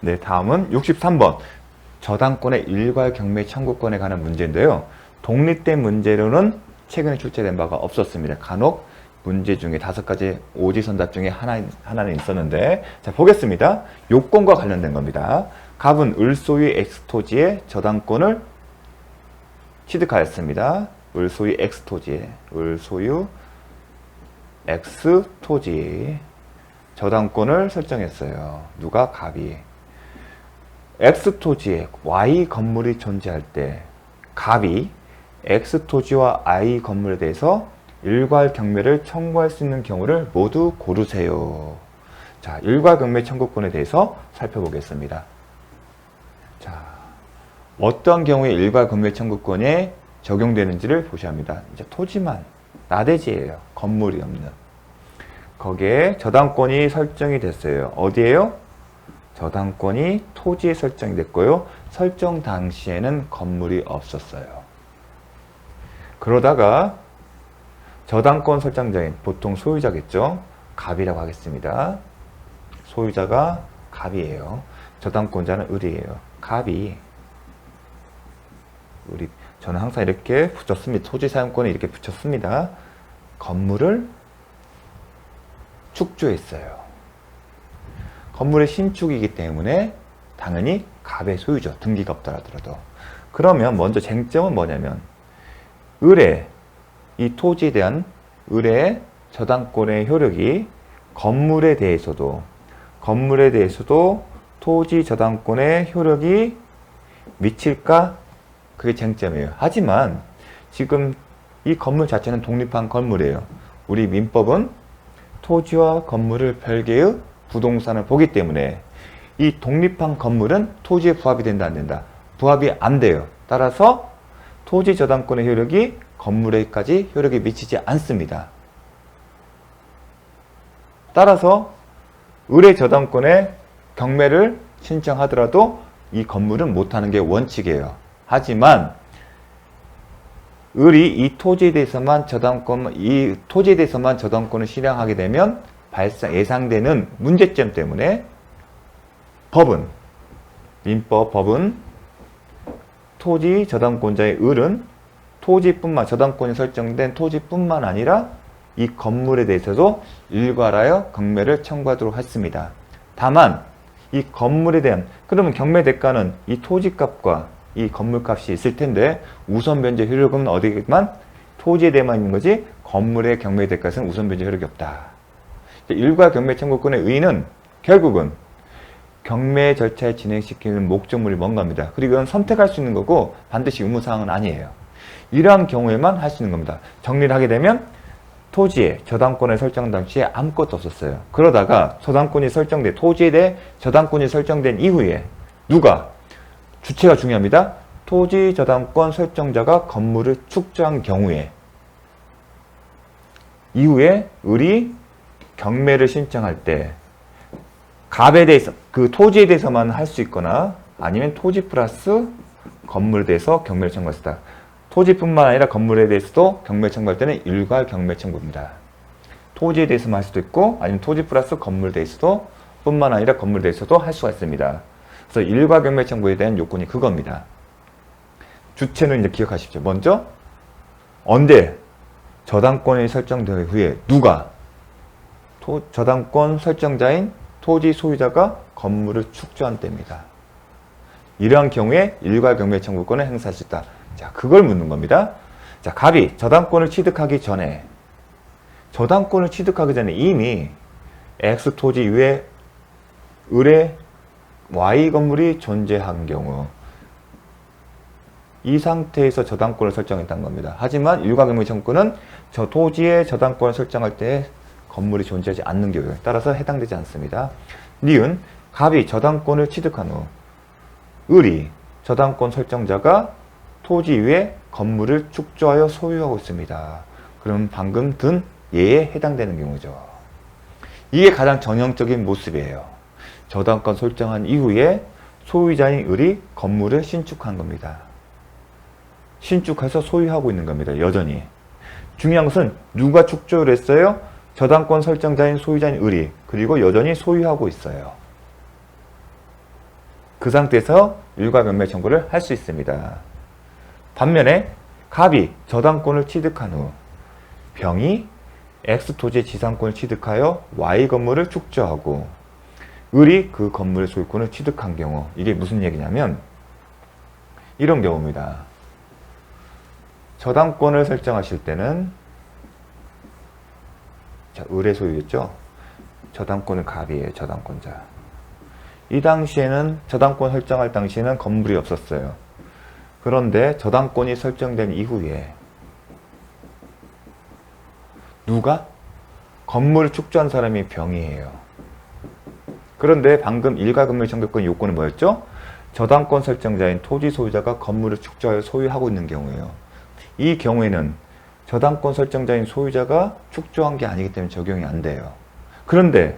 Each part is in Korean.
네, 다음은 63번. 저당권의 일괄 경매 청구권에 관한 문제인데요. 독립된 문제로는 최근에 출제된 바가 없었습니다. 간혹 문제 중에 다섯 가지 오지선답 중에 하나, 하나는 있었는데, 자, 보겠습니다. 요건과 관련된 겁니다. 갑은 을소유 엑스토지의 저당권을 취득하였습니다. 을소유 엑스토지에, 을소유 엑스토지 저당권을 설정했어요. 누가? 갑이. X토지에 Y 건물이 존재할 때 갑이 X토지와 I 건물에 대해서 일괄 경매를 청구할 수 있는 경우를 모두 고르세요. 자, 일괄 경매 청구권에 대해서 살펴보겠습니다. 자, 어떤 경우에 일괄 경매 청구권에 적용되는지를 보셔야 합니다. 이제 토지만 나대지예요. 건물이 없는. 거기에 저당권이 설정이 됐어요. 어디에요? 저당권이 토지에 설정이 됐고요. 설정 당시에는 건물이 없었어요. 그러다가 저당권 설정자인 보통 소유자겠죠. 갑이라고 하겠습니다. 소유자가 갑이에요. 저당권자는 을이에요. 갑이 우리 저는 항상 이렇게 붙였습니다. 토지 사용권을 이렇게 붙였습니다. 건물을 축조했어요. 건물의 신축이기 때문에 당연히 갑의 소유죠. 등기가 없다 하더라도. 그러면 먼저 쟁점은 뭐냐면 을의 이 토지에 대한 을의 저당권의 효력이 건물에 대해서도 건물에 대해서도 토지 저당권의 효력이 미칠까? 그게 쟁점이에요. 하지만 지금 이 건물 자체는 독립한 건물이에요. 우리 민법은 토지와 건물을 별개의 부동산을 보기 때문에 이 독립한 건물은 토지에 부합이 된다 안 된다. 부합이 안 돼요. 따라서 토지 저당권의 효력이 건물에까지 효력이 미치지 않습니다. 따라서 을의 저당권의 경매를 신청하더라도 이 건물은 못하는 게 원칙이에요. 하지만 을이 이 토지에 대해서만 저당권, 이 토지에 대해서만 저당권을 실행하게 되면 발생, 예상되는 문제점 때문에 법은, 민법 법은 토지 저당권자의 을은 토지뿐만, 저당권이 설정된 토지뿐만 아니라 이 건물에 대해서도 일괄하여 경매를 청구하도록 했습니다. 다만, 이 건물에 대한, 그러면 경매 대가는 이 토지값과 이 건물값이 있을 텐데 우선 변제 효력은 어디만 토지에 대해만 있는 거지 건물의 경매 대가에서는 우선 변제 효력이 없다. 일괄 경매 청구권의 의의는 결국은 경매 절차에 진행시키는 목적물이 뭔가입니다. 그리고 이건 선택할 수 있는 거고 반드시 의무사항은 아니에요. 이러한 경우에만 할 수 있는 겁니다. 정리를 하게 되면 토지에 저당권을 설정 당시에 아무것도 없었어요. 그러다가 저당권이 설정돼 토지에 대해 저당권이 설정된 이후에 누가 주체가 중요합니다. 토지 저당권 설정자가 건물을 축조한 경우에 이후에 을이 경매를 신청할 때 갑에 대해서 그 토지에 대해서만 할 수 있거나 아니면 토지 플러스 건물에 대해서 경매를 청구했다. 토지뿐만 아니라 건물에 대해서도 경매 청구할 때는 일괄 경매 청구입니다. 토지에 대해서만 할 수도 있고 아니면 토지 플러스 건물에 대해서도 뿐만 아니라 건물에 대해서도 할 수가 있습니다. 그래서 일괄 경매 청구에 대한 요건이 그겁니다. 주체는 이제 기억하십시오. 먼저 언제 저당권이 설정된 후에 누가 토, 저당권 설정자인 토지 소유자가 건물을 축조한 때입니다. 이러한 경우에 일괄 경매 청구권을 행사할 수 있다. 자, 그걸 묻는 겁니다. 자, 갑이 저당권을 취득하기 전에 저당권을 취득하기 전에 이미 X 토지 위에 을의 Y 건물이 존재한 경우 이 상태에서 저당권을 설정했다는 겁니다. 하지만 일괄 경매 청구는 저 토지의 저당권을 설정할 때 건물이 존재하지 않는 경우에 따라서 해당되지 않습니다. 니은 갑이 저당권을 취득한 후 을이 저당권 설정자가 토지 위에 건물을 축조하여 소유하고 있습니다. 그럼 방금 든 예에 해당되는 경우죠. 이게 가장 전형적인 모습이에요. 저당권 설정한 이후에 소유자인 을이 건물을 신축한 겁니다. 신축해서 소유하고 있는 겁니다. 여전히. 중요한 것은 누가 축조를 했어요? 저당권 설정자인 소유자인 을이 그리고 여전히 소유하고 있어요. 그 상태에서 일괄경매 청구를 할 수 있습니다. 반면에 갑이 저당권을 취득한 후 병이 X 토지의 지상권을 취득하여 Y 건물을 축조하고 을이 그 건물의 소유권을 취득한 경우 이게 무슨 얘기냐면 이런 경우입니다. 저당권을 설정하실 때는 자, 을의 소유겠죠? 저당권은 갑이에요. 저당권자. 이 당시에는 저당권 설정할 당시에는 건물이 없었어요. 그런데 저당권이 설정된 이후에 누가? 건물을 축조한 사람이 병이에요. 그런데 방금 일가금물 청구권 요건은 뭐였죠? 저당권 설정자인 토지 소유자가 건물을 축조하여 소유하고 있는 경우예요. 이 경우에는 저당권 설정자인 소유자가 축조한 게 아니기 때문에 적용이 안 돼요. 그런데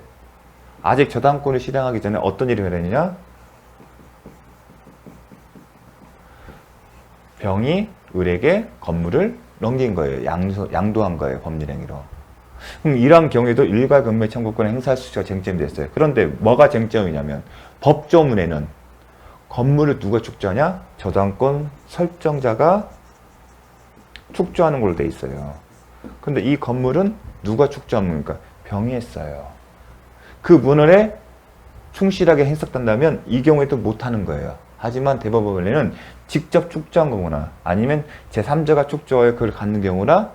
아직 저당권을 실행하기 전에 어떤 일이 일어났느냐? 병이 을에게 건물을 넘긴 거예요. 양도, 양도한 거예요. 법률행위로. 그럼 이러한 경우에도 일괄 금매 청구권 행사 수치가 쟁점이 됐어요. 그런데 뭐가 쟁점이냐면 법조문에는 건물을 누가 축조하냐? 저당권 설정자가 축조하는 걸로 돼 있어요. 근데 이 건물은 누가 축조합니까? 병이 했어요. 그 문헌에 충실하게 해석된다면 이 경우에도 못하는 거예요. 하지만 대법원에는 직접 축조한 거거나 아니면 제3자가 축조하여 그걸 갖는 경우나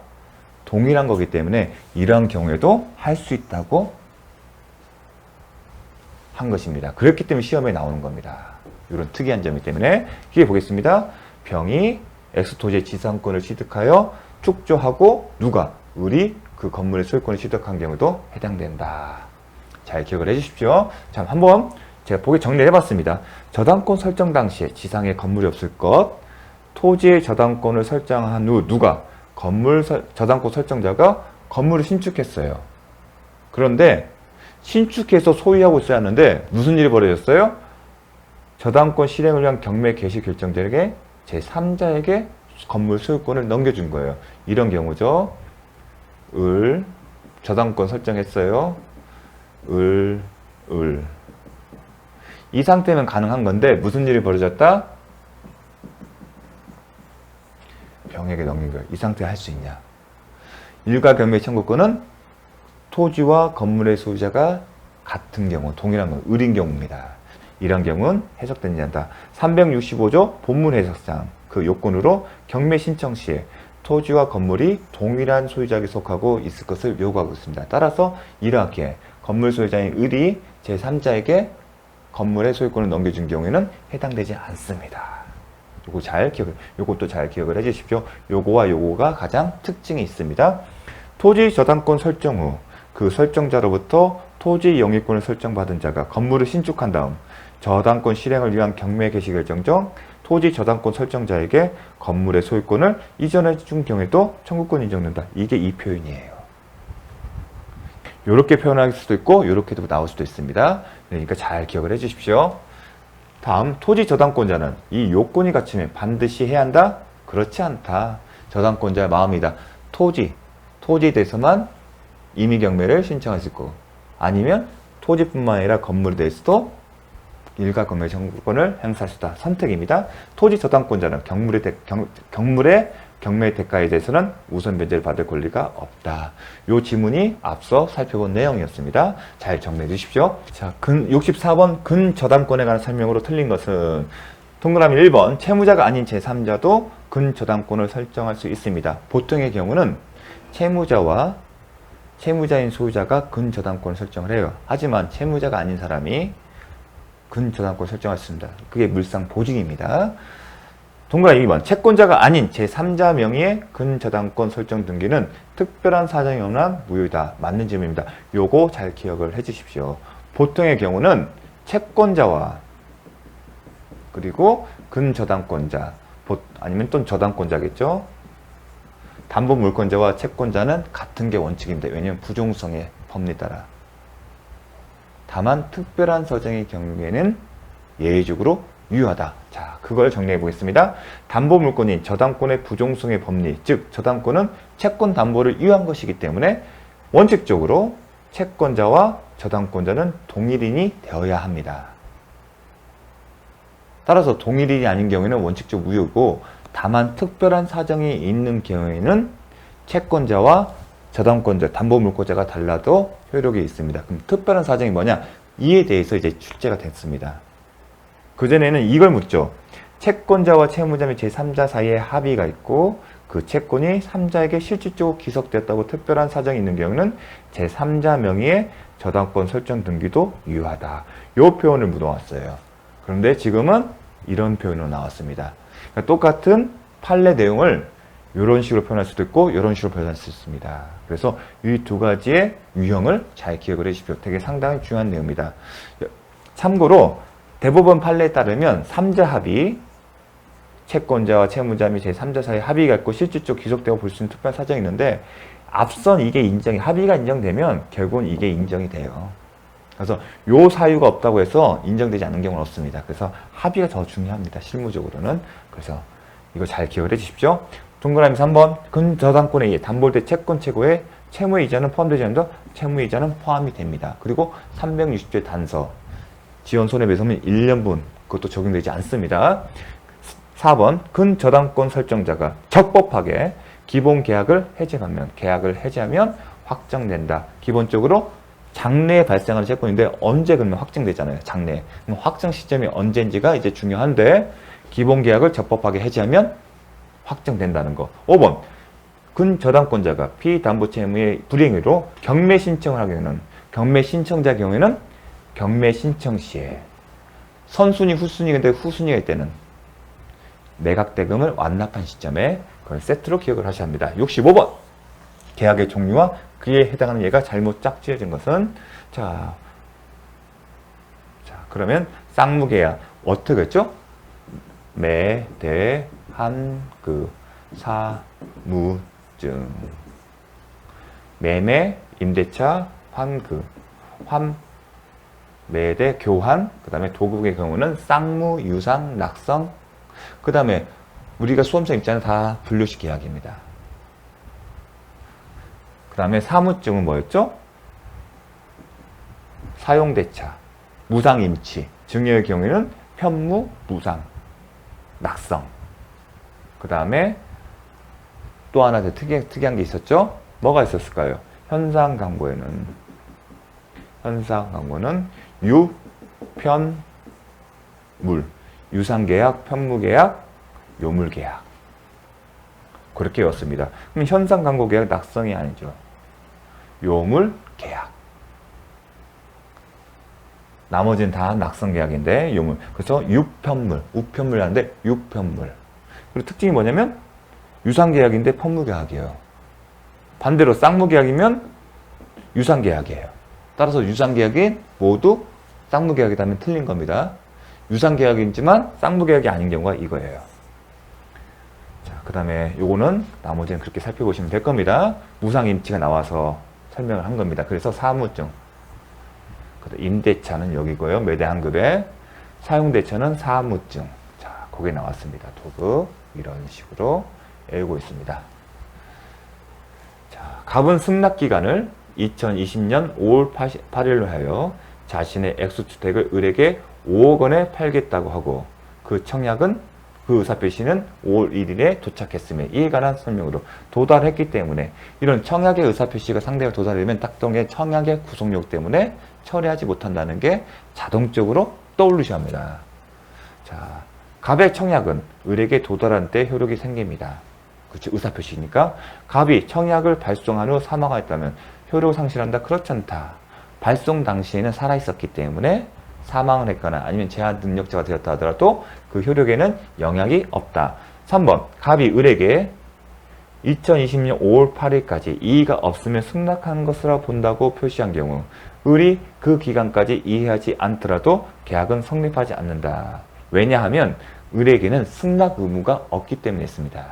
동일한 거기 때문에 이러한 경우에도 할 수 있다고 한 것입니다. 그렇기 때문에 시험에 나오는 겁니다. 이런 특이한 점이기 때문에 기회 보겠습니다. 병이 엑스토지의 지상권을 취득하여 축조하고 누가 을이 그 건물의 소유권을 취득한 경우도 해당된다. 잘 기억을 해주십시오. 자, 한번 제가 보기 정리를 해봤습니다. 저당권 설정 당시에 지상에 건물이 없을 것, 토지의 저당권을 설정한 후 누가 건물 설- 저당권 설정자가 건물을 신축했어요. 그런데 신축해서 소유하고 있어야 하는데 무슨 일이 벌어졌어요? 저당권 실행을 위한 경매 개시 결정자에게 제3자에게 건물 소유권을 넘겨준 거예요. 이런 경우죠. 을 저당권 설정했어요. 을, 을. 이 상태면 가능한 건데 무슨 일이 벌어졌다? 병에게 넘긴 거예요. 이 상태 할 수 있냐? 일가 경매 청구권은 토지와 건물의 소유자가 같은 경우, 동일한 경우, 을인 경우입니다. 이런 경우는 해석되지 않다. 365조 본문 해석상 그 요건으로 경매 신청 시에 토지와 건물이 동일한 소유자에게 속하고 있을 것을 요구하고 있습니다. 따라서 이렇게 건물 소유자인 을이 제3자에게 건물의 소유권을 넘겨준 경우에는 해당되지 않습니다. 요거 잘 기억, 요것도 잘 기억을 해 주십시오. 요거와 요거가 가장 특징이 있습니다. 토지 저당권 설정 후 그 설정자로부터 토지 영위권을 설정받은 자가 건물을 신축한 다음 저당권 실행을 위한 경매 개시 결정 중 토지 저당권 설정자에게 건물의 소유권을 이전해 준 경우에도 청구권이 인정된다. 이게 이 표현이에요. 이렇게 표현할 수도 있고 이렇게도 나올 수도 있습니다. 그러니까 잘 기억을 해 주십시오. 다음 토지 저당권자는 이 요건이 갖추면 반드시 해야 한다? 그렇지 않다. 저당권자의 마음이다. 토지, 토지에 대해서만 임의 경매를 신청할 수 있고 아니면 토지뿐만 아니라 건물에 대해서도 일가 건매 청구권을 행사할 수 있다. 선택입니다. 토지 저당권자는 경물의, 대, 경, 경물의 경매 대가에 대해서는 우선 변제를 받을 권리가 없다. 요 지문이 앞서 살펴본 내용이었습니다. 잘 정리해 주십시오. 자, 근 64번 근저당권에 관한 설명으로 틀린 것은 동그라미 1번 채무자가 아닌 제3자도 근저당권을 설정할 수 있습니다. 보통의 경우는 채무자와 채무자인 소유자가 근저당권을 설정을 해요. 하지만 채무자가 아닌 사람이 수 있습니다. 그게 물상 보증입니다. 동그라미 2번 채권자가 아닌 제3자 명의의 근저당권 설정 등기는 특별한 사정이 없는 무효이다. 맞는 질문입니다. 요거 잘 기억을 해 주십시오. 보통의 경우는 채권자와 그리고 근저당권자 보- 아니면 또 저당권자겠죠. 담보 물권자와 채권자는 같은 게 원칙입니다. 왜냐하면 부종성의 법리 따라. 다만 특별한 사정의 경우에는 예외적으로 유효하다. 자, 그걸 정리해 보겠습니다. 담보 물권인 저당권의 부종성의 법리, 즉 저당권은 채권 담보를 유효한 것이기 때문에 원칙적으로 채권자와 저당권자는 동일인이 되어야 합니다. 따라서 동일인이 아닌 경우에는 원칙적 무효고 다만 특별한 사정이 있는 경우에는 채권자와 저당권자, 담보물권자가 달라도 효력이 있습니다. 그럼 특별한 사정이 뭐냐? 이에 대해서 이제 출제가 됐습니다. 그전에는 이걸 묻죠. 채권자와 채무자 및 제3자 사이에 합의가 있고 그 채권이 3자에게 실질적으로 기속됐다고 특별한 사정이 있는 경우는 제3자 명의의 저당권 설정 등기도 유효하다. 이 표현을 묻어왔어요. 그런데 지금은 이런 표현으로 나왔습니다. 그러니까 똑같은 판례 내용을 이런 식으로 표현할 수도 있고 이런 식으로 표현할 수 있습니다. 그래서 이 두 가지의 유형을 잘 기억을 해주십시오. 되게 상당히 중요한 내용입니다. 참고로 대법원 판례에 따르면 3자 합의, 채권자와 채무자 및 제3자 사이 합의가 있고 실질적으로 기속되고 볼 수 있는 특별한 사정이 있는데 앞선 이게 인정이 합의가 인정되면 결국은 이게 인정이 돼요. 그래서 요 사유가 없다고 해서 인정되지 않는 경우는 없습니다. 그래서 합의가 더 중요합니다. 실무적으로는. 그래서 이거 잘 기억을 해 주십시오. 동그라미 3번 근저당권에 의해 담보대 채권 최고의 채무 이자는 포함되지 않는다. 채무 이자는 포함이 됩니다. 그리고 360조 단서 지원 손해배상은 1년분 그것도 적용되지 않습니다. 4번 근저당권 설정자가 적법하게 기본 계약을 해제하면 계약을 해제하면 확정된다. 기본적으로 장래에 발생하는 채권인데 언제 그러면 확정되잖아요. 장래. 확정 시점이 언제인지가 이제 중요한데 기본 계약을 적법하게 해제하면 확정된다는 거. 5번. 근저당권자가 피담보 채무의 불이행으로 경매 신청을 하게 되는 경매 신청자 경우에는 경매 신청 시에 선순위 후순위 근데 후순위가 때는 매각 대금을 완납한 시점에 그걸 세트로 기억을 하셔야 합니다. 65번. 계약의 종류와 그에 해당하는 예가 잘못 짝지어진 것은 자, 자 그러면 쌍무계약 어떻게 했죠? 매, 대, 한, 그, 사, 무, 증 매매, 임대차, 환그, 환, 매대, 교환, 그 다음에 도국의 경우는 쌍무, 유상, 낙성, 그 다음에 우리가 수험생 입장에 다 분류식 계약입니다. 그 다음에 사무증은 뭐였죠? 사용대차, 무상임치, 증여의 경우에는 편무, 무상, 낙성. 그 다음에 또 하나 더 특이, 특이한 게 있었죠? 뭐가 있었을까요? 현상 광고에는 현상 광고는 유, 편, 물. 유상계약, 편무계약, 요물계약. 그렇게 외웠습니다. 그럼 현상 광고 계약 낙성이 아니죠. 요물 계약. 나머지는 다 낙성 계약인데 요물. 그래서 육편물, 우편물 하는데 육편물. 그리고 특징이 뭐냐면 유상 계약인데 편무 계약이에요. 반대로 쌍무 계약이면 유상 계약이에요. 따라서 유상 계약이 모두 쌍무 계약이라면 틀린 겁니다. 유상 계약이지만 쌍무 계약이 아닌 경우가 이거예요. 자, 그 다음에 요거는 나머지는 그렇게 살펴보시면 될 겁니다. 무상 임치가 나와서 설명을 한 겁니다. 그래서 사무증. 임대차는 여기고요. 매대 한급에 사용대차는 사무증. 자, 그게 나왔습니다. 도급 이런 식으로 외우고 있습니다. 자, 갑은 승낙 기간을 2020년 5월 8일로 하여 자신의 액수주택을 을에게 5억 원에 팔겠다고 하고 그 청약은 그 의사표시는 5월 1일에 도착했음에 이에 관한 설명으로 도달했기 때문에 이런 청약의 의사표시가 상대가 도달되면 딱동의 청약의 구속력 때문에 처리하지 못한다는 게 자동적으로 떠오르셔야 합니다. 자, 갑의 청약은 을에게 도달한 때 효력이 생깁니다. 그렇죠. 의사표시니까 갑이 청약을 발송한 후 사망하였다면 효력을 상실한다? 그렇지 않다. 발송 당시에는 살아있었기 때문에 사망을 했거나 아니면 제한 능력자가 되었다 하더라도 그 효력에는 영향이 없다. 3번 갑이 을에게 2020년 5월 8일까지 이의가 없으면 승낙한 것으로 본다고 표시한 경우 을이 그 기간까지 이해하지 않더라도 계약은 성립하지 않는다. 왜냐하면 을에게는 승낙 의무가 없기 때문에 있습니다.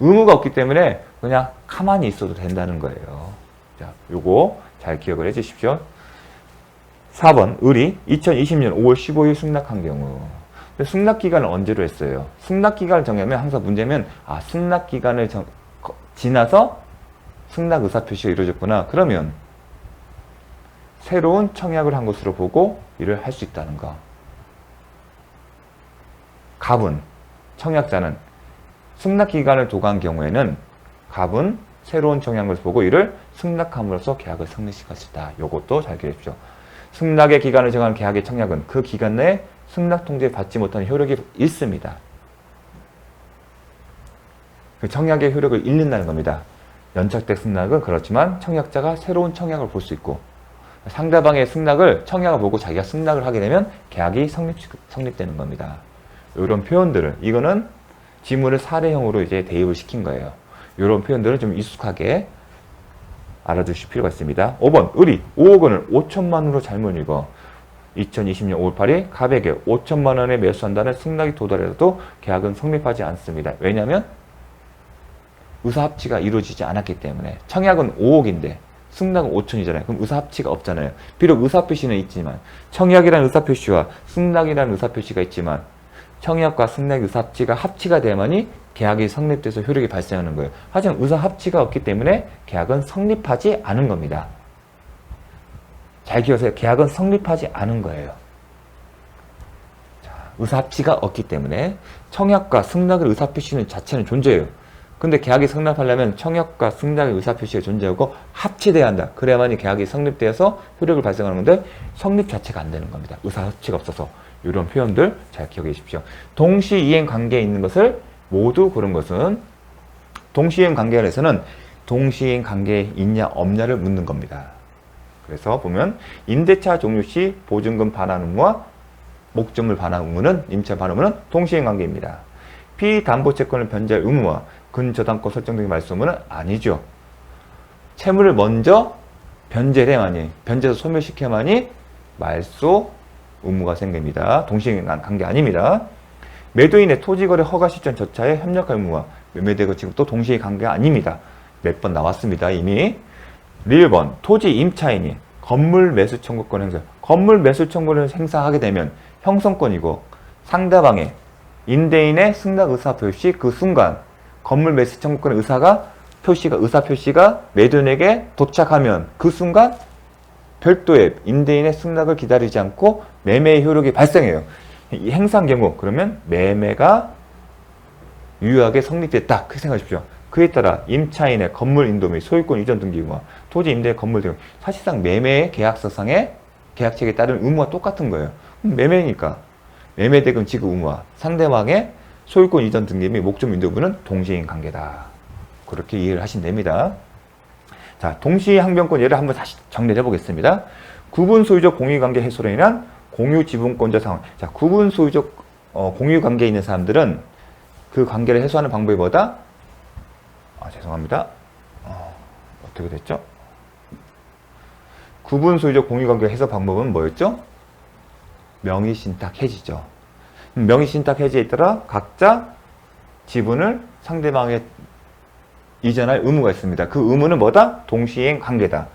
의무가 없기 때문에 그냥 가만히 있어도 된다는 거예요. 자, 요거 잘 기억을 해 주십시오. 4번 을이 2020년 5월 15일 승낙한 경우 승낙 기간을 언제로 했어요? 승낙 기간을 정하면 항상 문제면 아 승낙 기간을 정, 지나서 승낙 의사 표시가 이루어졌구나. 그러면 새로운 청약을 한 것으로 보고 일을 할 수 있다는 거. 갑은 청약자는 승낙 기간을 도과한 경우에는 갑은 새로운 청약을 보고 이를 승낙함으로써 계약을 성립시킬 수 있다. 요것도 잘 기억해. 승낙의 기간을 정한 계약의 청약은 그 기간 내에 승낙 통지에 받지 못하는 효력이 있습니다. 그 청약의 효력을 잃는다는 겁니다. 연착된 승낙은 그렇지만 청약자가 새로운 청약을 볼 수 있고 상대방의 승낙을 청약을 보고 자기가 승낙을 하게 되면 계약이 성립, 성립되는 겁니다. 이런 표현들을 이거는 지문을 사례형으로 이제 대입을 시킨 거예요. 이런 표현들은 좀 익숙하게 알아두실 필요가 있습니다. 5번 의리 5억 원을 5천만 원으로 잘못 읽어 2020년 5월 8일 갑에게 5천만 원에 매수한다는 승낙이 도달해도 계약은 성립하지 않습니다. 왜냐하면 의사합치가 이루어지지 않았기 때문에 청약은 5억인데 승낙은 5천이잖아요. 그럼 의사합치가 없잖아요. 비록 의사표시는 있지만 청약이라는 의사표시와 승낙이라는 의사표시가 있지만 청약과 승낙 의사 합치가 합치가 돼야만이 계약이 성립돼서 효력이 발생하는 거예요. 하지만 의사 합치가 없기 때문에 계약은 성립하지 않은 겁니다. 잘 기억하세요. 계약은 성립하지 않은 거예요. 자, 의사 합치가 없기 때문에 청약과 승낙의 의사 표시는 자체는 존재해요. 근데 계약이 성립하려면 청약과 승낙의 의사표시가 존재하고 합치돼야 한다. 그래야만이 계약이 성립되어서 효력을 발생하는 건데 성립 자체가 안 되는 겁니다. 의사합치가 없어서 이런 표현들 잘 기억해 주십시오. 동시이행 관계에 있는 것을 모두 고른 것은 동시이행 관계에서는 동시이행 관계에 있냐 없냐를 묻는 겁니다. 그래서 보면 임대차 종료 시 보증금 반환 의무와 목적물 반환 의무는 임차 반환 의무는 동시이행 관계입니다. 피담보 채권을 변제할 의무와 근저당권 설정 등의 말소 의무는 아니죠. 채무를 먼저 변제를 해야만이 변제해서 소멸시켜야만이 말소 의무가 생깁니다. 동시행 관계 아닙니다. 매도인의 토지거래 허가 시점 절차에 협력할 의무와 매매대거 지급도 동시에 관계가 아닙니다. 몇 번 나왔습니다. 이미 1번 토지 임차인이 건물 매수 청구권 행사 건물 매수 청구를 행사하게 되면 형성권이고 상대방의 임대인의 승낙 의사 표시 그 순간 건물 매수 청구권의 의사가 표시가 의사 표시가 매도인에게 도착하면 그 순간 별도의 임대인의 승낙을 기다리지 않고 매매의 효력이 발생해요. 이 행사한 경우 그러면 매매가 유효하게 성립됐다. 그렇게 생각하십시오. 그에 따라 임차인의 건물 인도 및 소유권 이전 등기 의무와 토지 임대 건물 등 사실상 매매 계약서상의 계약책에 따른 의무와 똑같은 거예요. 매매니까 매매 대금 지급 의무와 상대방의 소유권 이전 등기 및 목적 인도부는 동시인 관계다. 그렇게 이해를 하시면 됩니다. 자, 동시 항변권 예를 한번 다시 정리를 해보겠습니다. 구분 소유적 공유관계 해소로 인한 공유 지분권자 상황. 자, 구분 소유적 어, 공유 관계에 있는 사람들은 그 관계를 해소하는 방법이 뭐다? 아, 죄송합니다. 어, 어떻게 됐죠? 구분 소유적 공유 관계 해소 방법은 뭐였죠? 명의 신탁 해지죠. 명의 신탁 해지에 따라 각자 지분을 상대방에 이전할 의무가 있습니다. 그 의무는 뭐다? 동시행 관계다.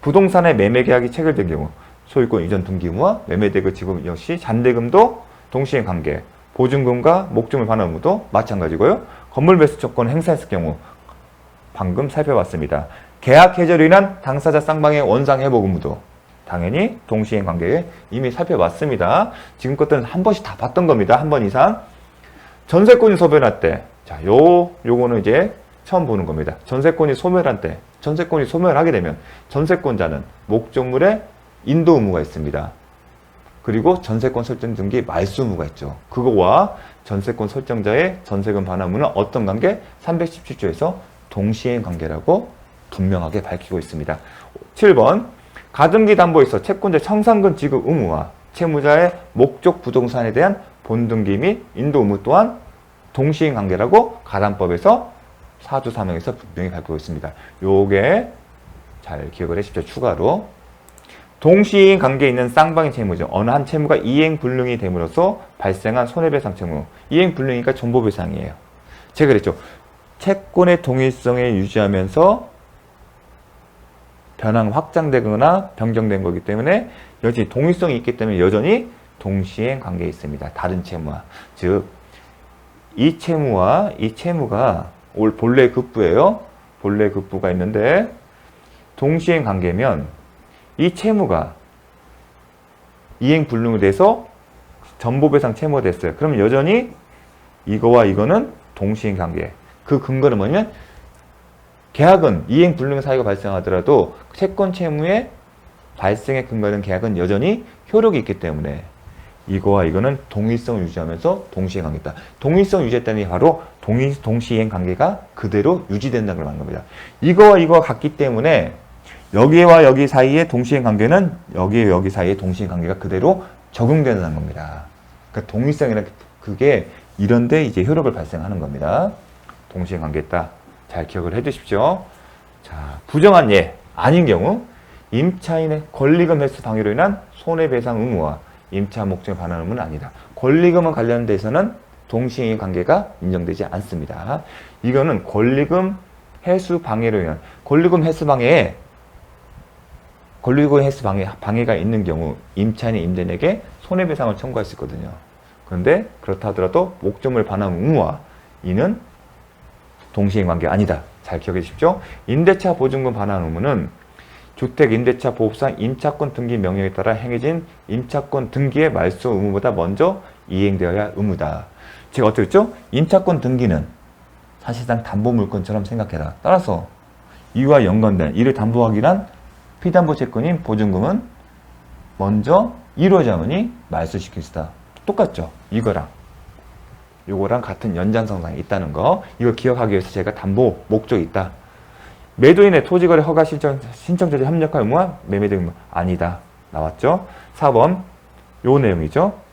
부동산의 매매 계약이 체결된 경우 소유권 이전 등기 의무와 매매 대금 지급 역시 잔대금도 동시행 관계. 보증금과 목적물 반환 의무도 마찬가지고요. 건물 매수 조건 행사했을 경우 방금 살펴봤습니다. 계약 해제로 인한 당사자 쌍방의 원상 회복 의무도 당연히 동시행 관계에 이미 살펴봤습니다. 지금 것들은 한 번씩 다 봤던 겁니다. 한 번 이상. 전세권이 소멸할 때, 자, 요, 요거는 이제 처음 보는 겁니다. 전세권이 소멸할 때, 전세권이 소멸하게 되면 전세권자는 목적물에 인도 의무가 있습니다. 그리고 전세권 설정 등기 말수 의무가 있죠. 그거와 전세권 설정자의 전세금 반환 의무는 어떤 관계? 317조에서 동시행 관계라고 분명하게 밝히고 있습니다. 7번 가등기 담보에 있어 채권자 청산금 지급 의무와 채무자의 목적 부동산에 대한 본등기 및 인도 의무 또한 동시행 관계라고 가담법에서 사주 사명에서 분명히 밝히고 있습니다. 요게 잘 기억을 해주십시오. 추가로 동시행 관계에 있는 쌍방의 채무죠. 어느 한 채무가 이행 불능이 됨으로써 발생한 손해배상 채무. 이행 불능이니까 전보배상이에요. 제가 그랬죠. 채권의 동일성을 유지하면서 변환 확장되거나 변경된 거기 때문에 여전히 동일성이 있기 때문에 여전히 동시행 관계에 있습니다. 다른 채무와. 즉, 이 채무와 이 채무가 올 본래 급부예요. 본래 급부가 있는데 동시행 관계면 이 채무가 이행 불능이 돼서 전보배상 채무가 됐어요. 그럼 여전히 이거와 이거는 동시행 관계. 그 근거는 뭐냐면 계약은 이행 불능 사유가 발생하더라도 채권 채무의 발생에 근거하는 계약은 여전히 효력이 있기 때문에 이거와 이거는 동일성을 유지하면서 동시행 관계다. 동일성 유지했다니 바로 동일, 동시행 관계가 그대로 유지된다는 걸 말하는 겁니다. 이거와 이거가 같기 때문에 여기와 여기 사이의 동시행 관계는 여기와 여기 사이의 동시행 관계가 그대로 적용된다는 겁니다. 그러니까 동일성이라는 그게 이런데 이제 효력을 발생하는 겁니다. 동시행 관계 있다. 잘 기억을 해 두십시오. 자, 부정한 예, 아닌 경우 임차인의 권리금 횟수 방해로 인한 손해배상 의무와 임차 목적에 반한 의무는 아니다. 권리금과 관련돼서는 동시행 관계가 인정되지 않습니다. 이거는 권리금 해수 방해로 인한 권리금 해수 방해에 권리금 해수 방해, 방해가 있는 경우 임차인이 임대인에게 손해배상을 청구할 수 있거든요. 그런데 그렇다 하더라도 목적물 반환 의무와 이는 동시행 관계 아니다. 잘 기억해 주십시오. 임대차 보증금 반환 의무는 주택 임대차 보호상 임차권 등기 명령에 따라 행해진 임차권 등기의 말소 의무보다 먼저 이행되어야 할 의무다. 제가 어떻게 했죠? 임차권 등기는 사실상 담보 물건처럼 생각해라. 따라서 이와 연관된 이를 담보하기 위한 피담보 채권인 보증금은 먼저 이루어져야만이 말소시킬 수 있다. 똑같죠? 이거랑 요거랑 같은 연장선상에 있다는 거 이거 기억하기 위해서 제가 담보 목적이 있다. 매도인의 토지거래 허가 신청, 신청자의 협력할 의무와 매매된 의무 아니다. 나왔죠? 4번 요 내용이죠.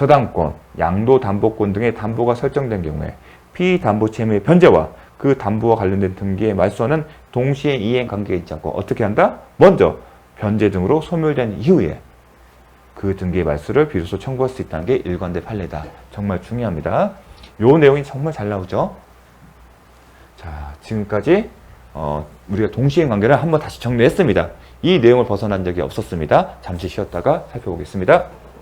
저당권, 양도 담보권 등의 담보가 설정된 경우에 피담보 채무의 변제와 그 담보와 관련된 등기의 말소는 동시에 이행 관계가 있지 않고 어떻게 한다? 먼저 변제 등으로 소멸된 이후에 그 등기의 말소를 비로소 청구할 수 있다는 게 일관된 판례다. 정말 중요합니다. 요 내용이 정말 잘 나오죠. 자, 지금까지 어, 우리가 동시행 관계를 한번 다시 정리했습니다. 이 내용을 벗어난 적이 없었습니다. 잠시 쉬었다가 살펴보겠습니다.